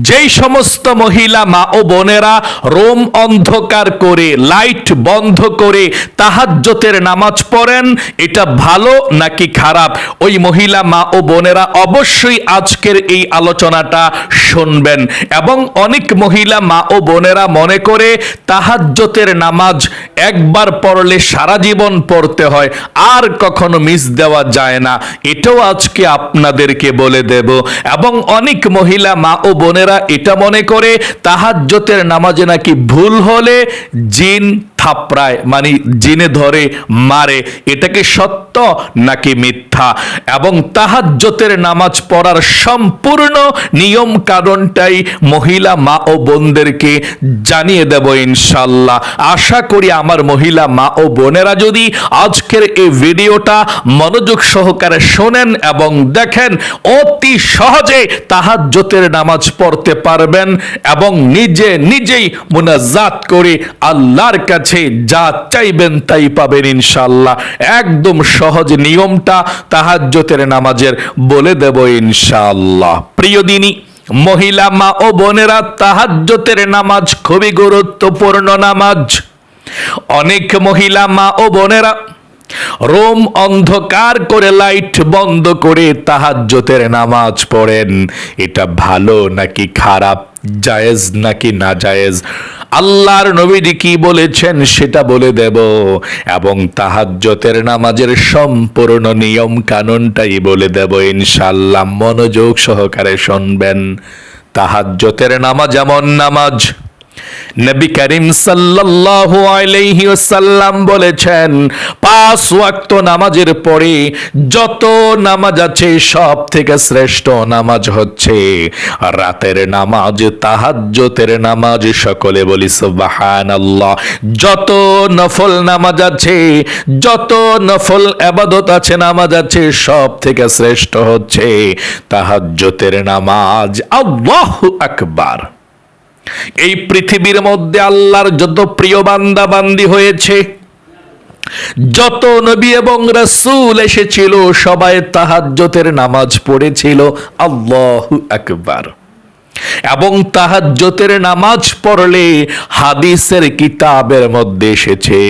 যেই সমস্ত মহিলা মা ও বোনেরা রোম অন্ধকার করে, লাইট বন্ধ করে তাহাজ্জতের নামাজ পড়েন, এটা ভালো নাকি খারাপ? ওই মহিলা মা ও বোনেরা অবশ্যই আজকের এই আলোচনাটা শুনবেন। এবং অনেক মহিলা মা ও বোনেরা মনে করে তাহাজ্জতের নামাজ একবার পড়লে সারা জীবন পড়তে হয়, আর কখনো মিস দেওয়া যায় না। এটাও আজকে আপনাদেরকে বলে দেব। এবং অনেক মহিলা মা ও বোনেরা এটা মনে করে তাহাজ্যতের নামাজে নাকি ভুল হলে জিন থাপড়ায় মানে জিনে ধরে মারে এটাকে সত্য নাকি মিথ্যা? এবং তাহাজ্জতের নামাজ পড়ার সম্পূর্ণ নিয়ম কারণটাই মহিলা মা ও বোনদেরকে জানিয়ে দেব ইনশাল্লাহ আশা করি আমার মহিলা মা ও বোনেরা যদি আজকের এই ভিডিওটা মনোযোগ সহকারে শোনেন এবং দেখেন, অতি সহজে তাহাজ্জতের নামাজ পড়তে পারবেন এবং নিজে নিজেই মুনাজাত করে আল্লাহর কাছে যা চাইবেন তাই পাবেন ইনশাল্লাহ একদম সহজ নিয়মটা তাহাজ্জতের নামাজের বলে দেব ইনশাল্লাহ প্রিয় দিনী, মহিলা, মা ও বোনেরা, তাহাজ্জতের নামাজ খুবই গুরুত্বপূর্ণ নামাজ। অনেক মহিলা, মা ও বোনেরা, রোম অন্ধকার করে লাইট বন্ধ করে তাহাজ্জতের নামাজ পড়েন। এটা ভালো নাকি খারাপ? জায়েজ নাকি না জায়েজ? আল্লাহর নবীজি কি বলেছেন সেটা বলে দেব। এবং তাহাজ্জতের নামাজের সম্পূর্ণ নিয়ম কানুনটাই বলে দেব ইনশাল্লাহ মনোযোগ সহকারে শুনবেন। তাহাজ্জতের নামাজ এমন নামাজ নবী করিম সাল্লাল্লাহু আলাইহি ওয়াসাল্লাম বলেছেন, পাঁচ ওয়াক্ত নামাজের পরে যত নামাজ আছে সব থেকে শ্রেষ্ঠ নামাজ হচ্ছে রাতের নামাজ তাহাজ্জতের নামাজ। সকলে বলি সুবহানাল্লাহ। যত নফল নামাজ আছে, যত নফল আবাদত আছে, নামাজ আছে সব থেকে শ্রেষ্ঠ হচ্ছে তাহাজ্জতের নামাজ। আল্লাহু আকবার। এই পৃথিবীর মধ্যে আল্লাহর যত প্রিয় বান্দা বান্দি হয়েছে, যত নবী এবং রাসূল এসেছিল, সবাই তাহাজ্জতের নামাজ পড়েছিল। আল্লাহু আকবার। এবং তাহাজ্জতের নামাজ পড়লে হাদিসের কিতাবের মধ্যে এসেছে,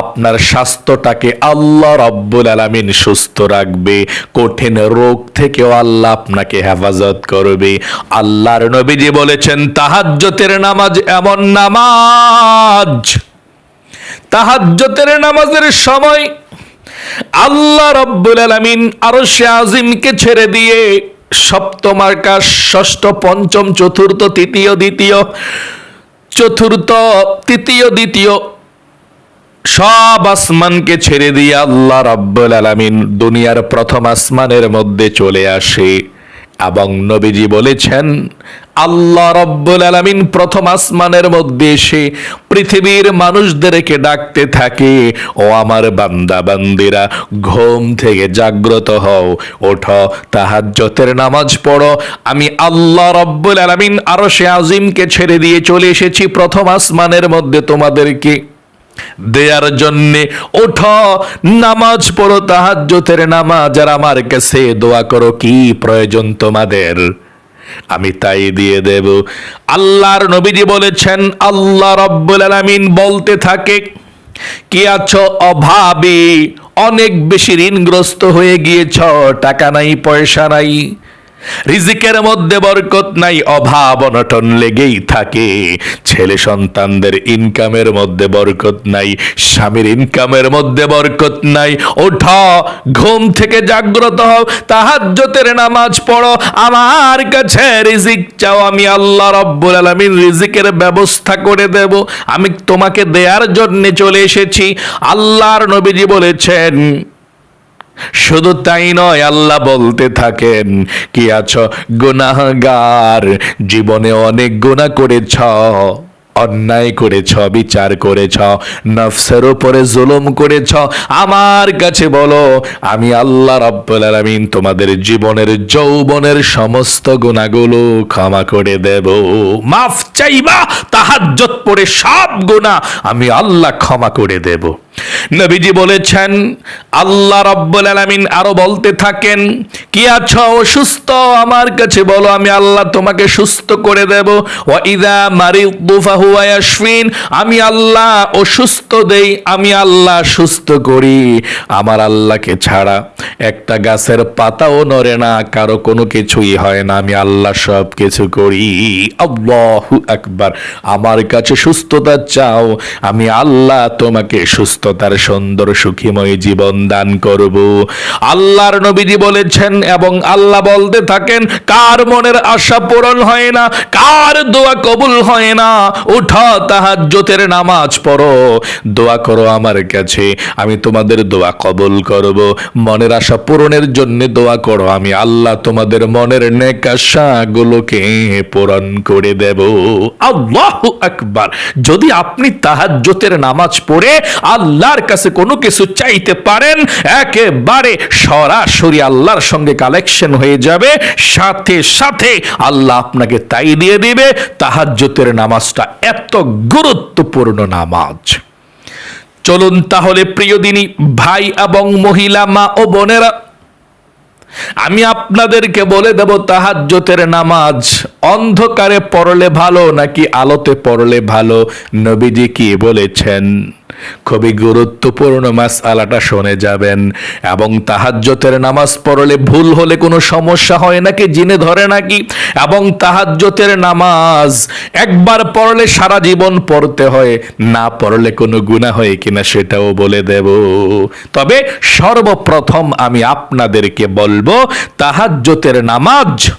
আপনার স্বাস্থ্যটাকে আল্লাহ রব্বুল আলামিন সুস্থ রাখবে, কঠিন রোগ থেকেও আল্লাহ আপনাকে হেফাজত করবে। আল্লাহর নবীজি বলেছেন তাহাজ্জতের নামাজ এমন নামাজ তাহাজ্জতের নামাজের সময় আল্লাহ রব্বুল আলামিন আরও সে আজিমকে ছেড়ে দিয়ে সপ্তম আকাশ ষষ্ঠ, পঞ্চম, চতুর্থ, তৃতীয়, দ্বিতীয়, চতুর্থ, তৃতীয়, দ্বিতীয়, সব আসমানকে ছেড়ে দিয়ে আল্লাহ রাব্বুল আলামিন দুনিয়ার প্রথম আসমানের মধ্যে চলে আসে। এবং নবীজি বলেছেন, আল্লাহ রব্বুল আলামিন প্রথম আসমানের মধ্যে এসে পৃথিবীর মানুষদেরকে ডাকতে থাকে, ও আমার বান্দা, বান্দিরা, ঘুম থেকে জাগ্রত হও, ওঠো, তাহাজ্জতের নামাজ পড়ো। আমি আল্লাহ রব্বুল আলামিন আরও সে আজিমকে ছেড়ে দিয়ে চলে এসেছি, প্রথম আসমানের মধ্যে তোমাদেরকে দেয়ার জন্যে ওঠো, নামাজ পড়ো তাহাজ্জতের নামাজ, আর আমার কাছে দোয়া করো, কি প্রয়োজন তোমাদের? আমি তাই দিয়ে দেব। আল্লাহর নবীজি বলেছেন, আল্লাহ রব্বুল আলামিন বলতে থাকে, কি আছো অভাবী, অনেক বেশি ঋণগ্রস্ত হয়ে গিয়েছ, টাকা নাই, পয়সা নাই। রিজিকের মধ্যে বরকত নাই, অভাব অনটন লেগেই থাকে। ছেলে সন্তানদের ইনকামের মধ্যে বরকত নাই, স্বামীর ইনকামের মধ্যে বরকত নাই। ওঠ, ঘুম থেকে জাগ্রত হও তাহাজ্জতের নামাজ পড়ো। আমার কাছে রিজিক চাও, আমি আল্লাহ রব্বুল আলামিন রিজিকের ব্যবস্থা করে দেব। আমি তোমাকে দেয়ার জন্য চলে এসেছি। আল্লাহর নবীজি বলেছেন শুধু তাই নয়, আল্লাহ বলতে থাকেন, কি আছো গুনাহগার? জীবনে অনেক গুণা করেছ, অন্যায় করেছ, বিচার করেছ, নফসের উপরে জুলুম করেছ। আমার কাছে বলো, আমি আল্লাহ রাব্বুল আলামিন তোমাদের জীবনের যৌবনের সমস্ত গুণাগুলো ক্ষমা করে দেব। মাফ চাইবা তাহাজ্জত পড়ে সব গুনাহ আমি আল্লাহ ক্ষমা করে দেব। নবীজি বলেছেন, আল্লাহ রব্বুল আলামিন আরও বলতে থাকেন, কি আছো? অসুস্থ আমার কাছে বলো, আমি আল্লাহ তোমাকে সুস্থ করে দেব। ওয়া ইদা মারিদু ফাহুয়া ইয়াশফিন, আমি আল্লাহ অসুস্থ দেই, আমি আল্লাহ সুস্থ করি। আমার আল্লাহকে ছাড়া একটা গাছের পাতাও নড়ে না, কারও কোনো কিছুই হয় না, আমি আল্লাহ সব কিছু করি। আল্লাহু আকবার। আমার কাছে সুস্থতা চাও, আমি আল্লাহ তোমাকে সুস্থতার সুন্দর সুখীময় জীবন দান করব। আল্লাহর নবীজি বলেছেন এবং আল্লাহ বলতে থাকেন, কার মনের আশা পূরণ হয় না, কার দোয়া কবুল হয় না, উঠা তাহাজ্জতের নামাজ পড়ো। দোয়া করো আমার কাছে, আমি তোমাদের দোয়া কবুল করব। মনের আশা পূরণের জন্য দোয়া করো, আমি আল্লাহ তোমাদের মনের নেক আশাগুলোকে পূরণ করে দেব। আল্লাহু আকবার। যদি আপনি তাহাজ্জতের নামাজ পড়ে আল্লাহর কাছে কোনো কিছু চাইতে পারেন, একেবারে সরাসরি আল্লাহর সঙ্গে কালেকশন হয়ে যাবে। সাথে সাথে আল্লাহ আপনাকে তাই দিয়ে দিবে, তাহাজ্জতের নামাজটা এত গুরুত্বপূর্ণ নামাজ। চলুন তাহলে প্রিয় দিনী, ভাই এবং মহিলা, মা ও বোনেরা, আমি আপনাদেরকে বলে দেব, তাহাজ্জতের নামাজ অন্ধকারে পড়লে ভালো নাকি আলোতে পড়লে ভালো? নবীজি কি বলেছেন? খুবই গুরুত্বপূর্ণ মাস আলাটা শুনে যাবেন। এবং তাহাজ্জতের নামাজ পড়লে ভুল হলে কোনো সমস্যা হয় নাকি? জিনে ধরে নাকি? এবং তাহাজ্জতের নামাজ একবার পড়লে সারা জীবন পড়তে হয়, না পড়লে কোনো গুণা হয় কিনা সেটাও বলে দেব। তবে সর্বপ্রথম আমি আপনাদেরকে বলব, তাহাজ্জতের নামাজ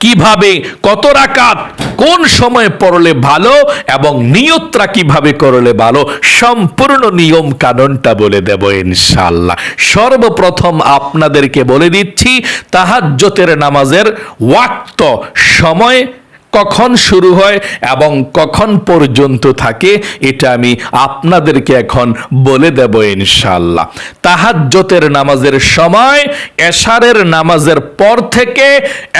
কীভাবে, কত রাকাত, কোন সময় পড়লে ভালো এবং নিয়তরা কীভাবে করলে ভালো, সম্পূর্ণ নিয়ম কানুনটা বলে দেব ইনশাল্লাহ সর্বপ্রথম আপনাদেরকে বলে দিচ্ছি তাহাজ্জতের নামাজের ওয়াক্ত সময় কখন শুরু হয় এবং কখন পর্যন্ত থাকে, এটা আমি আপনাদেরকে এখন বলে দেব ইনশাল্লাহ তাহাজ্জতের নামাজের সময়, এশারের নামাজের পর থেকে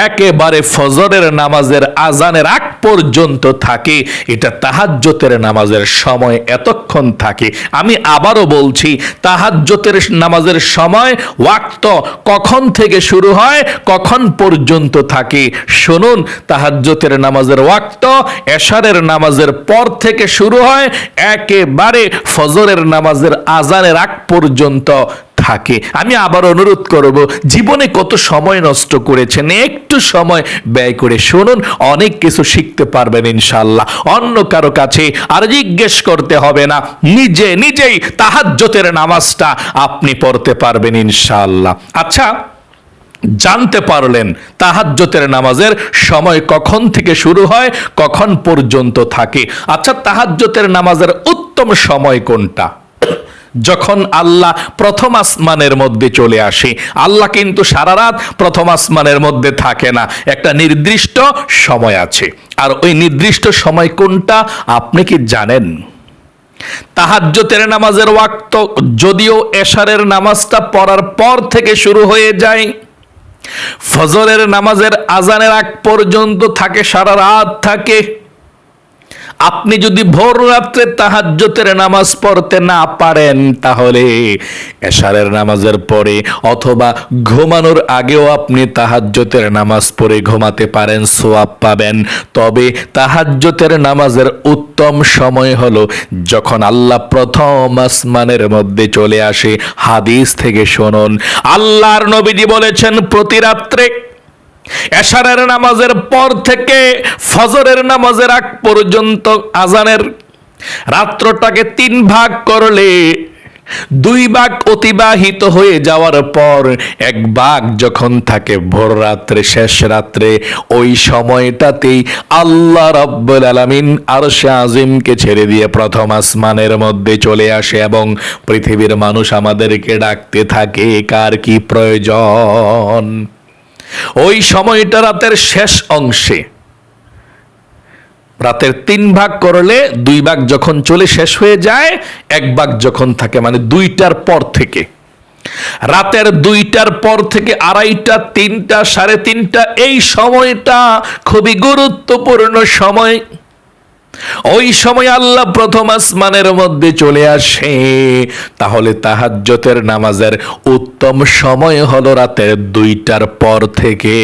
একেবারে ফজরের নামাজের আজানের আগ পর্যন্ত থাকে, এটা তাহাজ্জতের নামাজের সময় এতক্ষণ থাকে। আমি আবারও বলছি, তাহাজ্জতের নামাজের সময় ওয়াক্ত কখন থেকে শুরু হয়, কখন পর্যন্ত থাকে, শুনুন, তাহাজ্জতের নামাজের ওয়াক্ত, এশারের নামাজের পর থেকে শুরু হয়, একেবারে ফজরের নামাজের আজানের আগ পর্যন্ত থাকে। আমি আবার অনুরোধ করব, জীবনে কত সময় নষ্ট করেছেন, একটু সময় ব্যয় করে শুনুন, অনেক কিছু শিখতে পারবেন ইনশাল্লাহ অন্য কারও কাছে আর জিজ্ঞেস করতে হবে না, নিজে নিজেই তাহাজ্জতের নামাজটা আপনি পড়তে পারবেন ইনশাল্লাহ আচ্ছা জানতে পারলেন তাহাজ্জতের নামাজের সময় কখন থেকে শুরু হয়, কখন পর্যন্ত থাকে। আচ্ছা তাহাজ্জতের নামাজের উত্তম সময় কোনটা? যখন আল্লাহ প্রথম আসমানের মধ্যে চলে আসে, আল্লাহ কিন্তু সারা রাত প্রথম আসমানের মধ্যে থাকে না। একটা নির্দিষ্ট সময় আছে। আর ওই নির্দিষ্ট সময় কোনটা, আপনি কি জানেন? তাহাজ্জতের নামাজের ওয়াক্ত যদিও এশারের নামাজটা পড়ার পর থেকে শুরু হয়ে যায় ফজরের নামাজের আজানের আগ পর্যন্ত থাকে সারা রাত থাকে। আপনি যদি ভোর রাত্রে তাহাজ্জতের নামাজ পড়তে না পারেন, তাহলে এশারের নামাজের পরে অথবা ঘুমানোর আগেও আপনি তাহাজ্জতের নামাজ পড়ে ঘুমাতে পারেন, সোয়াব পাবেন। তবে তাহাজ্জতের নামাজের উত্তম সময় হলো যখন আল্লাহ প্রথম আসমানের মধ্যে চলে আসে। হাদিস থেকে শুনুন। আল্লাহর নবীজি বলেছেন, প্রতি রাত্রে এশারের নামাজের পর থেকে ফজরের নামাজের আগ পর্যন্ত আজানের রাত্রটাকে তিন ভাগ করলে দুই ভাগ অতিবাহিত হয়ে যাওয়ার পর এক ভাগ যখন থাকে ভোর রাত্রে, শেষ রাত্রে, ওই সময়টাতেই আল্লাহ রব্বুল আলামিন আরশে আজিমকে ছেড়ে দিয়ে প্রথম আসমানের মধ্যে চলে আসে এবং পৃথিবীর মানুষ আমাদেরকে ডাকতে থাকে, কার কি প্রয়োজন? ওই সময়টা রাতের শেষ অংশে। রাতের তিন ভাগ করলে দুই ভাগ যখন চলে শেষ হয়ে যায়, এক ভাগ যখন থাকে মানে দুইটার পর থেকে। রাতের দুইটার পর থেকে আড়াইটা, তিনটা, সাড়ে তিনটা, এই সময়টা খুবই গুরুত্বপূর্ণ সময়। ওই সময় আল্লাহ প্রথম আসমানের মধ্যে চলে আসে। তাহলে তাহাজ্জতের নামাজের উত্তম সময় হলো রাতের দুইটার পর থেকে।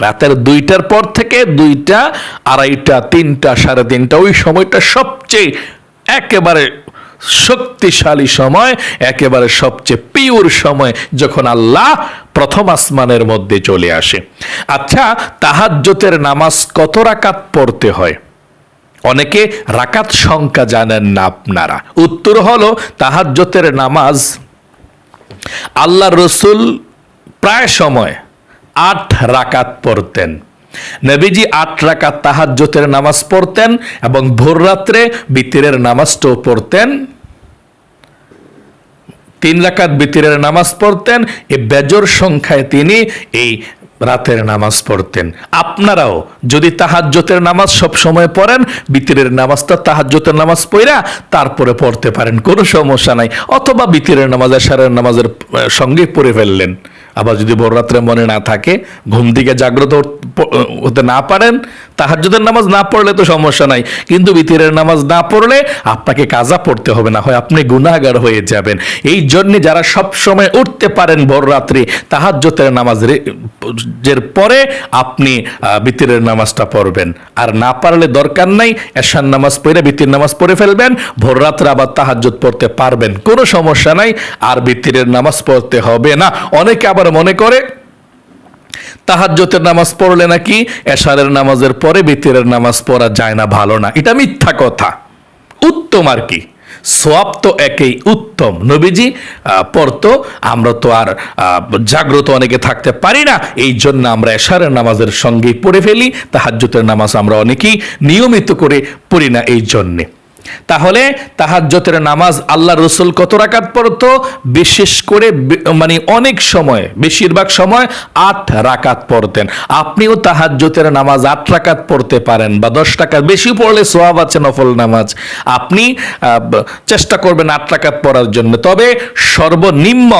রাতের দুইটার পর থেকে দুইটা, আড়াইটা, তিনটা, সাড়ে তিনটা, ওই সময়টা সবচেয়ে একেবারে শক্তিশালী সময়, একেবারে সবচেয়ে পিওর সময় যখন আল্লাহ প্রথম আসমানের মধ্যে চলে আসে। আচ্ছা তাহাজ্জতের নামাজ কত রাকাত পড়তে হয়? অনেকে রাকাত সংখ্যা জানেন না আপনারা। উত্তর হলো তাহাজ্জতের নামাজ। আল্লাহ রসুল প্রায় সময় আট রাকাত পড়তেন। নবীজি আট রাকাত তাহাজ্জতের নামাজ পড়তেন এবং ভোর রাত্রে বিতিরের নামাজটাও পড়তেন। তিন রাকাত বিতিরের নামাজ পড়তেন। এই বেজর সংখ্যায় তিনি এই রাতের নামাজ পড়তেন। আপনারাও যদি তাহাজ্যতের নামাজ সব সময় পড়েন, বিতিরের নামাজটা তাহাজ্যতের নামাজ পড়া তারপরে পড়তে পারেন, কোনো সমস্যা নাই। অথবা বিতিরের নামাজ আশারের নামাজের সঙ্গে পড়ে ফেললেন। আবার যদি বড় রাত্রে মনে না থাকে, ঘুম দিকে জাগ্রত হতে না পারেন তাহাজ্জুদের নামাজ না পড়লে তো সমস্যা নাই। কিন্তু বিতিরের নামাজ না পড়লে আপনাকে কাজা পড়তে হবে না হয় আপনি গুনাহগার হয়ে যাবেন। এই জন্য যারা সব সময় উঠতে পারেন ভোর রাত্রি নামাজ এর পরে আপনি বিতিরের নামাজটা পড়বেন। আর না পারলে দরকার নাই, এশার নামাজ পড়ে, বিতির নামাজ পড়ে ফেলবেন, ভোর রাত্রে আবার তাহাজ্জুদ পড়তে পারবেন। কোনো সমস্যা নাই, আর বিতিরের নামাজ পড়তে হবে না। অনেকে আবার মনে করে তাহাজ্জতের নামাজ পড়লে নাকি এশারের নামাজের পরে বিতিরের নামাজ পড়া যায় না, ভালো না। এটা মিথ্যা কথা। উত্তম আর কি। সোয়াব তো একই উত্তম। নবীজি পড়তো, আমরা তো আর জাগ্রত অনেকে থাকতে পারি না। এই জন্য আমরা এশারের নামাজের সঙ্গেই পড়ে ফেলি। তাহাজ্জতের নামাজ আমরা অনেকেই নিয়মিত করে পড়ি না এই জন্যে তাহলে তাহাজ্জতের নামাজ আল্লাহ রসুল কত রাকাত পড়ত? বিশেষ করে মানে অনেক সময়, বেশিরভাগ সময় আট রাকাত পড়তেন। আপনিও তাহাজ্জতের নামাজ আট রাকাত পড়তে পারেন বা দশ টাকা বেশি পড়লে সোয়াব আছে, নফল নামাজ। আপনি চেষ্টা করবেন আট রাকাত পড়ার জন্য। তবে সর্বনিম্ন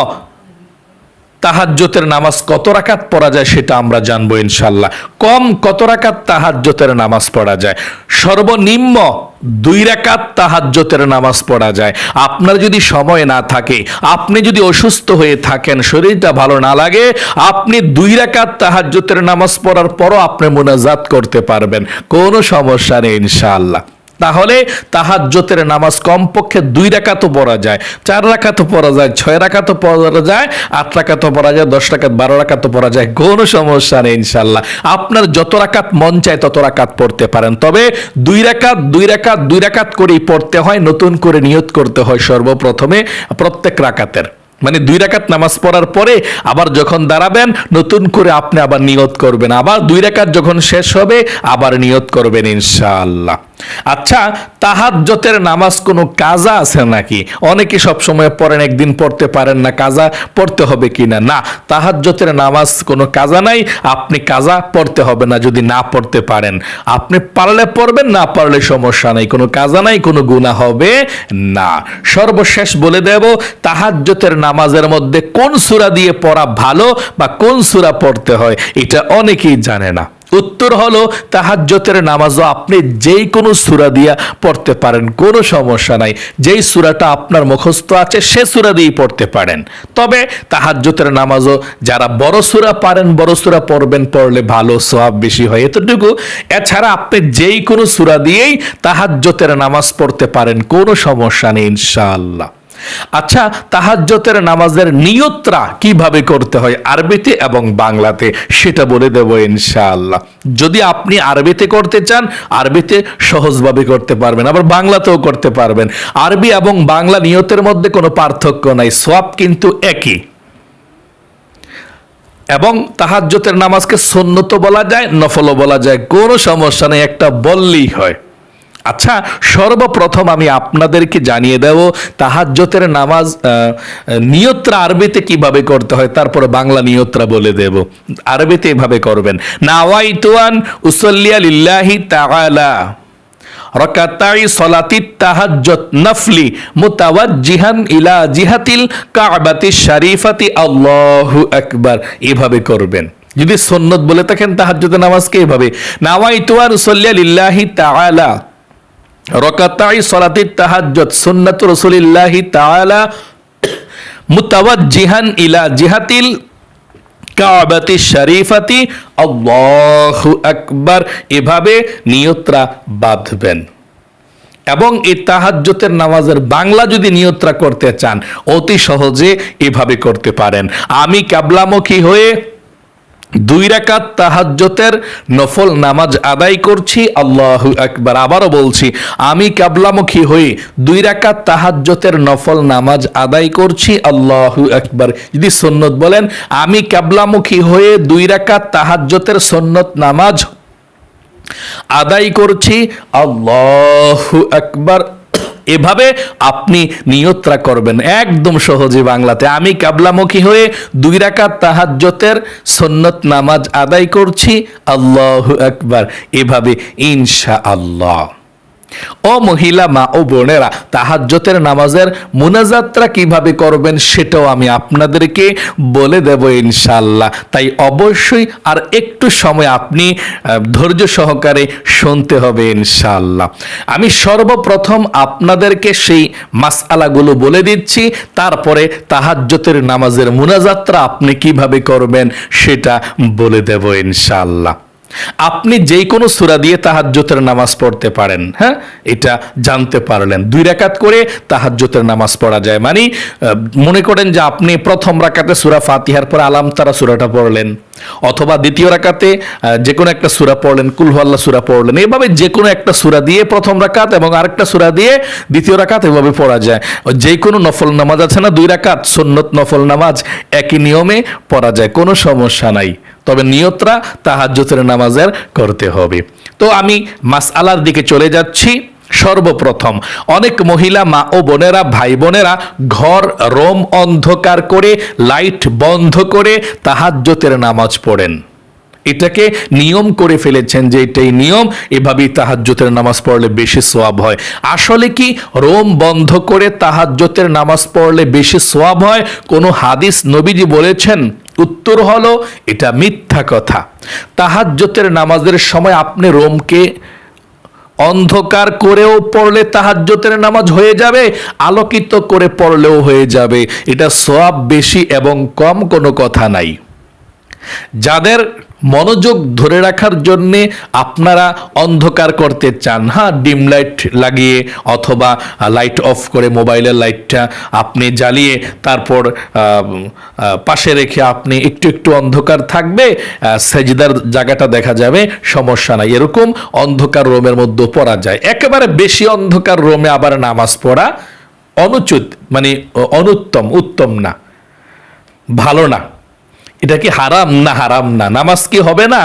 তাহাজ্জতের নামাজ কত রাকাত পড়া যায় সেটা আমরা জানব ইনশাল্লাহ কম কত রাকাত তাহাজ্জতের নামাজ পড়া যায়? সর্বনিম্ন দুই রাকাত তাহাজ্জতের নামাজ পড়া যায়। আপনার যদি সময় না থাকে, আপনি যদি অসুস্থ হয়ে থাকেন, শরীরটা ভালো না লাগে, আপনি দুই রাকাত তাহাজ্জতের নামাজ পড়ার পরও আপনি মোনাজাত করতে পারবেন। কোনো সমস্যা নেই ইনশাআল্লাহ। তাহলে তাহাজ্জতের নামাজ কমপক্ষে দুই রাকাতও পড়া যায়, চার রাকাতও পড়া যায়, ছয় রাকাতও পড়া যায়, আট রাকাতও পড়া যায়, দশ রাকাত, বারো রাকাতও পড়া যায়, কোনো সমস্যা নেই ইনশাল্লাহ আপনার যত রাকাত মন চায় তত রাকাত পড়তে পারেন। তবে দুই রাকাত দুই রাকাত দুই রাকাত করেই পড়তে হয়, নতুন করে নিয়ত করতে হয় সর্বপ্রথমে প্রত্যেক রাকাতের। মানে দুই রাকাত নামাজ পড়ার পরে আবার যখন দাঁড়াবেন, নতুন করে আপনি আবার নিয়ত করবেন। আবার দুই রাকাত যখন শেষ হবে, আবার নিয়ত করবেন ইনশাআল্লাহ। আচ্ছা তাহাজ্জতের নামাজ কোনো কাজা আছে নাকি? অনেকে সব সময় পড়েন, একদিন পড়তে পারেন না কাজা, পড়তে হবে কিনা? না না তাহাজ্জতের নামাজ কোনো কাজা নাই, আপনি কাজা পড়তে হবে না যদি না পড়তে পারেন। আপনি পারলে পড়বেন, না পারলে সমস্যা নাই, কোনো কাজা নাই, কোনো গুণা হবে না। সর্বশেষ বলে দেব, তাহাজ্জতের নামাজের মধ্যে কোন সূরা দিয়ে পড়া ভালো বা কোন সূরা পড়তে হয়, এটা অনেকেই জানে না। উত্তর হলো, তাহাজ্জতের নামাজও আপনি যেই কোনো সূরা দিয়া পড়তে পারেন, কোনো সমস্যা নাই। যেই সূরাটা আপনার মুখস্থ আছে, সে সূরা দিয়েই পড়তে পারেন। তবে তাহাজ্জতের নামাজও যারা বড় সুরা পারেন, বড় সূরা পড়বেন, পড়লে ভালো সওয়াব বেশি হয়। এতটুকু। এছাড়া আপনি যেই কোনো সূরা দিয়েই তাহাজ্জতের নামাজ পড়তে পারেন, কোনো সমস্যা নেই, ইনশাআল্লাহ। আচ্ছা তাহাজ্জতের নামাজের নিয়তরা কীভাবে করতে হয় আরবিতে এবং বাংলাতে? সেটা বলে দেব ইনশাআল্লাহ। যদি আপনি আরবিতে করতে চান, আরবিতে সহজভাবে করতে পারবেন, আবার বাংলাতেও করতে পারবেন। আরবি এবং বাংলা নিয়তের মধ্যে কোনো পার্থক্য নাই সব কিন্তু একই। এবং তাহাজ্জতের নামাজকে সন্নত বলা যায়, নফলও বলা যায়, কোনো সমস্যা নেই, একটা বললেই হয়। আচ্ছা সর্বপ্রথম আমি আপনাদেরকে জানিয়ে দেব, তাহাজ্জতের নামাজ নিয়ত্রা আরবিতে কীভাবে করতে হয়, তারপরে বাংলা নিয়ত্রা বলে দেব। আরবিতে এভাবে করবেন। নাওয়াইতুয়ান উসল্লিয়া লিল্লাহি তাআলা। রকাতাই সলাতি তাহাজ্জত নফলি মুতাওয়াজ্জিহান ইলা জিহাতিল কাবাতি শরীফাতি। আল্লাহু আকবার। এভাবে করবেন। যদি সন্নত বলে থাকেন তাহাজ্জুদের নামাজকে এভাবে। নাওয়াইতু আর উসাল্লিয়া লিল্লাহি তাআলা। রকাতাই সলাতি তাহাজ্জুদ সুন্নাতু রাসূলিল্লাহি তাআলা মুতাওয়াজ্জিহান ইলা জিহাতিল কাবাতি শরীফাতি। আল্লাহু আকবার। এভাবে নিয়ত্রা বাঁধবেন। এবং এই তাহাজ্জতের নামাজের বাংলা যদি নিয়ত্রা করতে চান, অতি সহজে এভাবে করতে পারেন। আমি কাবলামুখী হয়ে দুই রাকাত তাহাজ্জতের নফল নামাজ আদায় করছি, আল্লাহু আকবার। আবারও বলছি, আমি কাবলামুখী হয়ে দুই রাকাত তাহাজ্জতের নফল নামাজ আদায় করছি, আল্লাহু আকবার। যদি সন্নত বলেন, আমি কাবলামুখী হয়ে দুই রাকাত তাহাজ্জতের সন্নত নামাজ আদায় করছি, আল্লাহু আকবার। এভাবে আপনি নিয়ত্রা করবেন একদম সহজে বাংলাতে। আমি কাবলামুখী হয়ে দুই রাকাত তাহাজ্জতের সন্নত নামাজ আদায় করছি। আল্লাহ একবার এভাবে ইনশা আল্লাহ ও মহিলা মা ও বোনেরা, তাহাজ্জতের নামাজের মুনাজাত্রা কীভাবে করবেন সেটাও আমি আপনাদেরকে বলে দেব ইনশাল্লাহ তাই অবশ্যই আর একটু সময় আপনি ধৈর্য সহকারে শুনতে হবে ইনশাল্লাহ আমি সর্বপ্রথম আপনাদেরকে সেই মাসআলাগুলো বলে দিচ্ছি, তারপরে তাহাজ্জতের নামাজের মুনাজাত্রা আপনি কীভাবে করবেন সেটা বলে দেব ইনশাল্লাহ আপনি যেই কোনো সূরা দিয়ে তাহাজ্জতের নামাজ পড়তে পারেন হ্যাঁ? এটা জানতে পারলেন। দুই রাকাত করে তাহাজ্জতের নামাজ পড়া যায় মানে মনে করেন যে আপনি প্রথম রাকাতে সূরা ফাতিহার পর আলাম তারা সূরাটা পড়লেন, অথবা দ্বিতীয় রাকাতে যে কোনো একটা সূরা পড়লেন কুলহাল্লা সূরা পড়লেন, এভাবে যে কোনো একটা সূরা দিয়ে প্রথম রাকাত এবং আরেকটা সূরা দিয়ে দ্বিতীয় রাকাত এভাবে পড়া যায়। যে কোনো নফল নামাজ আছে না, দুই রাকাত, সুন্নত নফল নামাজ একই নিয়মে পড়া যায়, কোনো সমস্যা নাই। তবে নিয়তরা তাহাজ্জুতের নামাজের করতে হবে। তো আমি মাসআলার দিকে চলে যাচ্ছি। সর্বপ্রথম অনেক মহিলা মা ও বোনেরা, ভাই বোনেরা ঘর, রোম অন্ধকার করে, লাইট বন্ধ করে তাহাজ্জতের নামাজ পড়েন। এটাকে নিয়ম করে ফেলেছেন যে এটাই নিয়ম, এভাবেই তাহাজ্জতের নামাজ পড়লে বেশি সোয়াব হয়। আসলে কি? রোম বন্ধ করে তাহাজ্জতের নামাজ পড়লে বেশি সোয়াব হয়? কোনো হাদিস নবীজি বলেছেন উত্তর হলো, এটা মিথ্যা কথা। তাহাজ্জতের নামাজের সময় আপনি রোমকে অন্ধকার করেও পড়লে তাহাজ্জতের নামাজ হয়ে যাবে, আলোকিত করে পড়লেও হয়ে যাবে। এটা সব বেশি এবং কম কোনো কথা নাই। যাদের মনোযোগ ধরে রাখার জন্য আপনারা অন্ধকার করতে চান। হ্যাঁ ডিম লাইট লাগিয়ে অথবা লাইট অফ করে মোবাইলের লাইটটা আপনি জ্বালিয়ে তারপর পাশে রেখে আপনি একটু একটু অন্ধকার থাকবে সেজদার জায়গাটা দেখা যাবে, সমস্যা নাই। এরকম অন্ধকার রোমের মধ্যে পড়া যায়। একেবারে বেশি অন্ধকার রোমে আবার নামাজ পড়া অনুচিত মানে অনুত্তম, উত্তম না। ভালো না। এটা কি হারাম না হারাম না? নামাজ কি হবে না?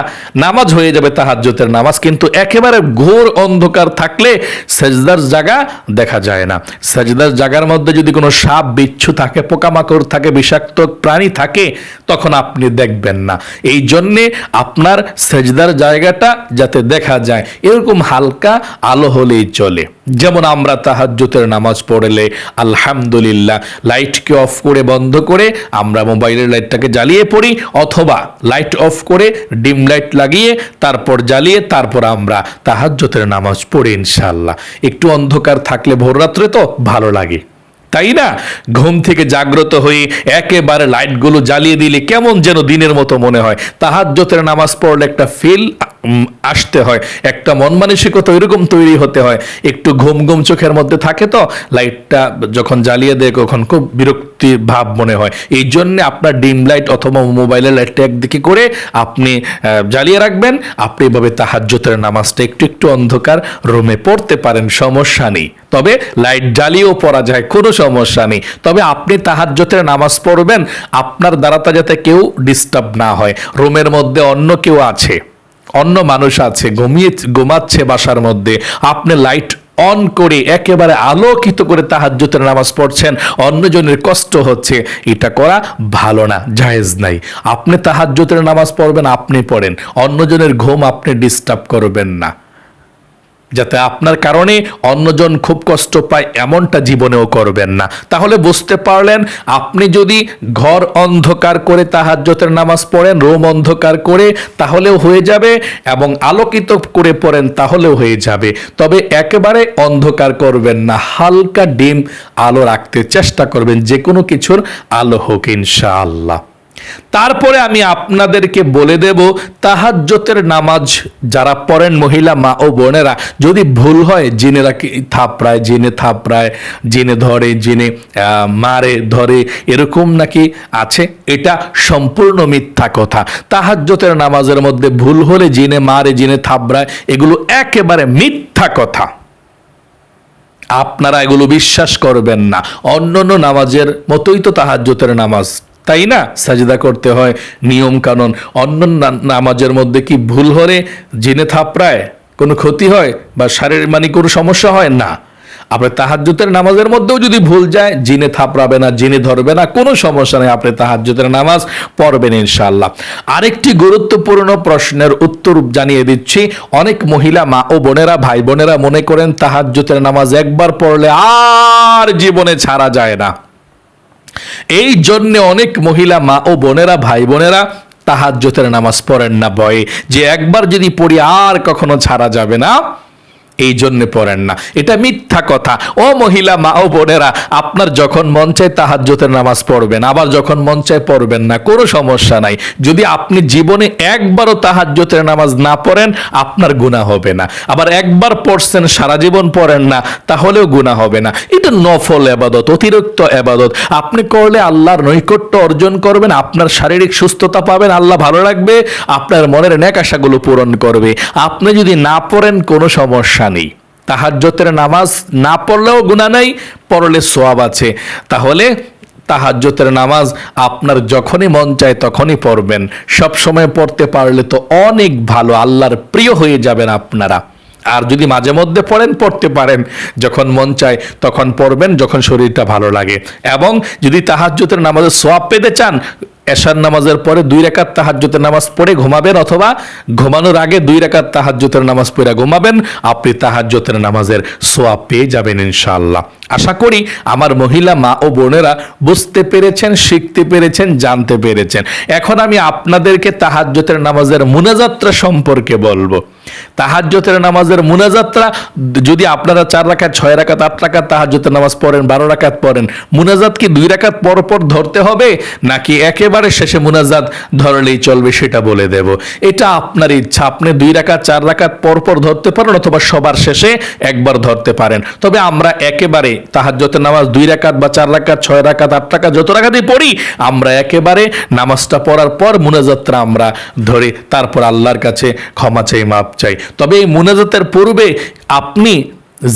নামাজ হয়ে যাবে তাহাজ্জতের নামাজ, কিন্তু একেবারে ঘোর অন্ধকার থাকলে সেজদার জায়গা দেখা যায় না। সেজদার জায়গার মধ্যে যদি কোনো সাপ, বিচ্ছু থাকে, পোকামাকড় থাকে, বিষাক্ত প্রাণী থাকে, তখন আপনি দেখবেন না। এই জন্যে আপনার সেজদার জায়গাটা যাতে দেখা যায়, এরকম হালকা আলো হলেই চলে। যেমন আমরা তাহাজ্জুতের নামাজ পড়লে আলহামদুলিল্লাহ লাইটকে অফ করে বন্ধ করে আমরা মোবাইলের লাইটটাকে জ্বালিয়ে পড়ি, অথবা লাইট অফ করে ডিম লাইট লাগিয়ে তারপর জ্বালিয়ে তারপর আমরা তাহাজ্জুতের নামাজ পড়ি ইনশাআল্লাহ। একটু অন্ধকার থাকলে ভোর রাত্রে তো ভালো লাগে। তাই না? ঘুম থেকে জাগ্রত হয়ে একেবারে লাইটগুলো জ্বালিয়ে দিলে কেমন যেন দিনের মতো মনে হয়। তাহাজ্জতের নামাজ পড়লে একটা ফিল আসতে হয়। একটা মন মানসিকতা এরকম তৈরি হতে হয়। একটু ঘুম ঘুম চোখের মধ্যে থাকে তো, লাইটটা যখন জ্বালিয়ে দেয় তখন খুব বিরক্তি ভাব মনে হয়। এই জন্য আপনার ডিম লাইট অথবা মোবাইলের লাইটটা একদিকে করে আপনি জ্বালিয়ে রাখবেন। আপনি এভাবে তাহাজ্জতের নামাজটা একটু একটু অন্ধকার রুমে পড়তে পারেন, সমস্যা নেই। তবে লাইট জ্বালিয়েও পড়া যায়, কোনো সমস্যা নেই। তবে আপনি তাহাজ্জতের নামাজ পড়বেন, আপনার দ্বারাটা যাতে কেউ ডিস্টার্ব না হয়। রুমের মধ্যে অন্য কেউ আছে। অন্য মানুষ আছে, ঘুমিয়ে, ঘুমাচ্ছে বাসার মধ্যে, আপনি লাইট অন করে একেবারে আলোকিত করে তাহাজ্যতের নামাজ পড়ছেন, অন্যজনের কষ্ট হচ্ছে, এটা করা ভালো না, জায়েজ নাই। আপনি তাহাজ্যতের নামাজ পড়বেন, আপনি পড়েন, অন্যজনের ঘুম আপনি ডিস্টার্ব করবেন না। যাতে আপনার কারণে অন্যজন খুব কষ্ট পায়, এমনটা জীবনেও করবেন না। তাহলে বুঝতে পারলেন, আপনি যদি ঘর অন্ধকার করে তাহাজ্জতের নামাজ পড়েন, রোম অন্ধকার করে, তাহলেও হয়ে যাবে এবং আলোকিত করে পড়েন, তাহলেও হয়ে যাবে। তবে একেবারে অন্ধকার করবেন না, হালকা ডিম আলো রাখতে চেষ্টা করবেন যে কোনো কিছুর আলো হোক, ইনশাআল্লাহ। তারপরে আমি আপনাদেরকে বলে দেব, তাহাজ্জতের নামাজ যারা পড়েন মহিলা, মা ও বোনেরা, যদি ভুল হয়, জিনেরা থাপড়ায়, জিনে থাপড়ায়, জিনে ধরে, জিনে মারে, ধরে, এরকম নাকি আছে? এটা সম্পূর্ণ মিথ্যা কথা। তাহাজ্জতের নামাজের মধ্যে ভুল হলে জিনে মারে, জিনে থাপড়ায়, এগুলো একেবারে মিথ্যা কথা। আপনারা এগুলো বিশ্বাস করবেন না। অন্য নামাজের মতোই তো তাহাজ্জতের নামাজ। তাই না? সাজদা করতে হয়, নিয়ম কানুন। অন্য নামাজের মধ্যে কি ভুল হলে জিনে থাপড়ায়? কোনো ক্ষতি হয়? বা শারীরিক মানে কোনো সমস্যা হয়? না। আপনি তাহাজ্জুতের নামাজের মধ্যেও যদি ভুল যায়, জিনে থাপড়াবে না, জিনে ধরবে না, কোনো সমস্যা নেই। আপনি তাহাজ্জুতের নামাজ পড়বেন ইনশাআল্লাহ। আরেকটি গুরুত্বপূর্ণ প্রশ্নের উত্তর জানিয়ে দিচ্ছি। অনেক মহিলা মা ও বোনেরা, ভাই বোনেরা মনে করেন তাহাজ্জুতের নামাজ একবার পড়লে আর জীবনে ছাড়া যায় না। এই জন্যে অনেক মহিলা মা ও বোনেরা, ভাই বোনেরা তাহার জোতের নামাজ পড়েন না বয়ে। যে একবার যদি পড়ি আর কখনো ছাড়া যাবে না। এই জন্য পড়েন না। এটা মিথ্যা কথা। ও মহিলা, মা ও বোনেরা, আপনার যখন মন চায় তাহাজ্জতের নামাজ পড়বেন, আবার যখন মন চায় পড়বেন না, কোনো সমস্যা নাই। যদি আপনি জীবনে একবারও তাহাজ্জতের নামাজ না পড়েন, আপনার গুণা হবে না। আবার একবার পড়ছেন, সারা জীবন পড়েন না, তাহলেও গুণা হবে না। এটা নফল এবাদত অতিরিক্ত এবাদত আপনি করলে আল্লাহর নৈকট্য অর্জন করবেন, আপনার শারীরিক সুস্থতা পাবেন, আল্লাহ ভালো রাখবে, আপনার মনের ন্যাক আশাগুলো পূরণ করবে। আপনি যদি না পড়েন, কোনো সমস্যা নেই। তাহাজ্জতের নামাজ না পড়লেও গুণা নাই, পড়লে সোয়াব আছে। তাহলে তাহাজ্জতের নামাজ আপনার যখনই মন চায় তখনই পড়বেন। সব সময় পড়তে পারলে তো অনেক ভালো, আল্লাহর প্রিয় হয়ে যাবেন আপনারা। আর যদি মাঝে মধ্যে পড়েন, পড়তে পারেন। যখন মন চায় তখন পড়বেন, যখন শরীরটা ভালো লাগে। এবং যদি তাহাজ্জতের নামাজের সোয়াব পেতে চান এশার নামাজের পরে দুই রেখার তাহাজ্যতের নামাজ পড়ে ঘুমাবেন অথবা ঘুমানোর আগে দুই রেখার তাহাজ্জতের নামাজ পড়ে ঘুমাবেন, আপনি তাহাজ্জতের নামাজের সোয়া পেয়ে যাবেন ইনশাআল্লাহ। আশা করি আমার মহিলা মা ও বোনেরা বুঝতে পেরেছেন, শিখতে পেরেছেন, জানতে পেরেছেন। এখন আমি আপনাদেরকে তাহাজ্জতের নামাজের মুনাজাত্রা সম্পর্কে বলব। তাহাজ্জতের নামাজের মুনাযাত্রা যদি আপনারা চার রাকাত, ছয় রাকাত, আট রাকাত তাহাজ্জতের নামাজ পড়েন, বারো রাকাত পড়েন, মুনাজাত কি দুই রাকাত পর পর ধরতে হবে? নাকি একেবারে শেষে মুনাজাত ধরলেই চলবে সেটা বলে দেব। এটা আপনার ইচ্ছা। আপনি দুই রাকাত, চার রাকাত পর পর ধরতে পারেন অথবা সবার শেষে একবার ধরতে পারেন। তবে আমরা একেবারে তাহাজ্জতের নামাজ দুই রাকাত বা চার রাকাত, ছয় রাকাত, আট রাকাত যত রাকাতই পড়ি, আমরা একেবারে নামাজটা পড়ার পর মুনাজাতটা আমরা ধরে। তারপর আল্লাহর কাছে ক্ষমা চাই মাপ চাই। তবে এই মোনাজাতের পূর্বে আপনি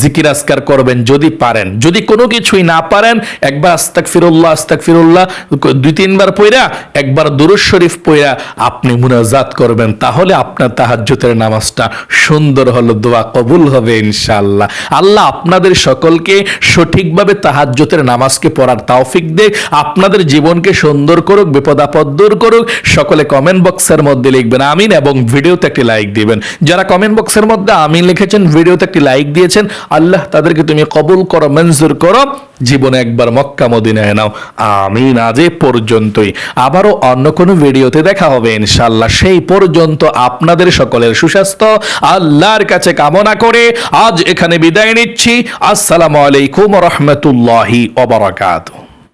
জিকির আসকার করবেন যদি পারেন। যদি কোনো কিছুই না পারেন, একবার আস্তাক ফিরুল্লাহ আস্তাক ফিরুল্লাহ দুই, তিনবার পইরা, একবার দুরুজ শরীফ পইরা আপনি মুনাজাত করবেন, তাহলে আপনার তাহাজ্জুতের নামাজটা সুন্দর হলো, দোয়া কবুল হবে ইনশাআল্লাহ। আল্লাহ আপনাদের সকলকে সঠিকভাবে তাহাজ্জুতের নামাজকে পড়ার তাওফিক দে, আপনাদের জীবনকে সুন্দর করুক বিপদ আপদ দূর করুক, সকলে কমেন্ট বক্সের মধ্যে লিখবেন আমিন এবং ভিডিওতে একটি লাইক দিবেন। যারা কমেন্ট বক্সের মধ্যে আমিন লিখেছেন, ভিডিওতে একটি লাইক দিয়েছেন আল্লাহ তাদেরকে তুমি কবুল করো, মঞ্জুর করো। জীবনে একবার মক্কা, মদিনায় নাও। আমিন, আজ পর্যন্তই। আবারও অন্য কোনো ভিডিওতে দেখা হবে ইনশাল্লাহ সেই পর্যন্ত আপনাদের সকলের সুস্বাস্থ্য, আল্লাহর কাছে কামনা করে আজ এখানে বিদায় নিচ্ছি। আসসালামু আলাইকুম রহমতুল্লাহি ওবরাকাতুহ